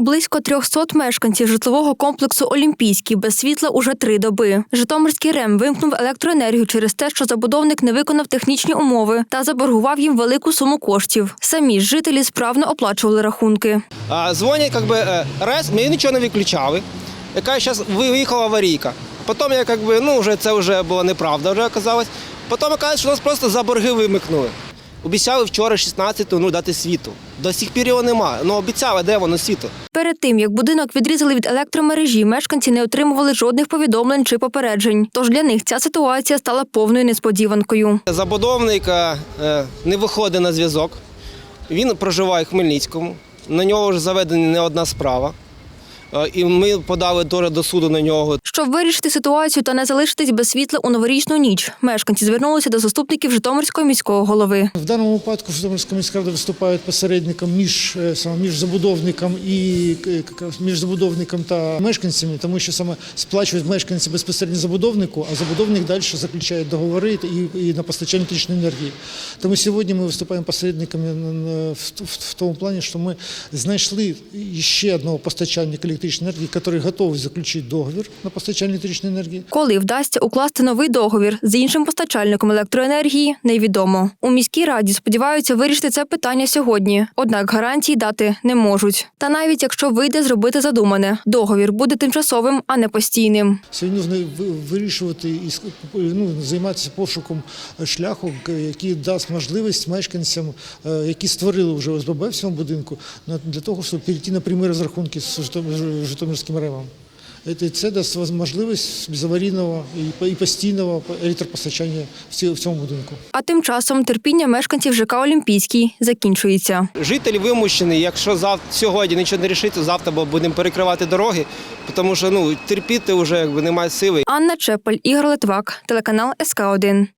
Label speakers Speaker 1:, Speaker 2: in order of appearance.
Speaker 1: Близько 300 мешканців житлового комплексу Олімпійський без світла уже три доби. Житомирський РЕМ вимкнув електроенергію через те, що забудовник не виконав технічні умови та заборгував їм велику суму коштів. Самі ж жителі справно оплачували рахунки.
Speaker 2: Дзвонять, як би, е, РЕС, ми нічого не виключали. Яка зараз виїхала аварійка. Потім я як би, ну, вже це вже була неправда, вже оказалось. Потім кажуть, що нас просто за борги вимикнули. Обіцяли вчора 16 ну, дати світу. До сих пір його немає. Ну обіцяли, де воно світло.
Speaker 1: Перед тим як будинок відрізали від електромережі, мешканці не отримували жодних повідомлень чи попереджень. Тож для них ця ситуація стала повною несподіванкою.
Speaker 2: Забудовник е, е, не виходить на зв'язок. Він проживає в Хмельницькому. На нього вже заведена не одна справа. Е, І ми подали теж до суду на нього.
Speaker 1: Щоб вирішити ситуацію та не залишитись без світла у новорічну ніч, мешканці звернулися до заступників Житомирського міського голови.
Speaker 3: В даному випадку Житомирська міська рада виступає посередником між е, саме між забудовником і е, між забудовником та мешканцями, тому що саме сплачують мешканці безпосередньо забудовнику, а забудовник далі заключає договори і, і на постачання електричної енергії. Тому сьогодні ми виступаємо посередниками в, в, в тому плані, що ми знайшли ще одного постачальника електричної енергії, який готовий заключити договір на постачання електричної енергії.
Speaker 1: Коли вдасться укласти новий договір з іншим постачальником електроенергії, невідомо. У міській раді сподіваються вирішити це питання сьогодні, однак гарантії дати не можуть. Та навіть якщо вийде зробити задумане, договір буде тимчасовим, а не постійним.
Speaker 3: Сьогодні вирішувати і ну, займатися пошуком шляху, який дасть можливість мешканцям, е, які створили вже ОСББ в цьому будинку, для того, щоб перейти на прямі розрахунки з Житомирським РЕМом. Це- дасть можливість безаварійного і постійного електропостачання в цьому будинку.
Speaker 1: А тим часом терпіння мешканців ЖК Олімпійський закінчується.
Speaker 2: Жителі вимушені, якщо сьогодні нічого не рішиться, завтра будемо перекривати дороги, тому що ну, терпіти вже якби немає сили.
Speaker 1: Анна Чепель, Ігор Литвак, телеканал СК 1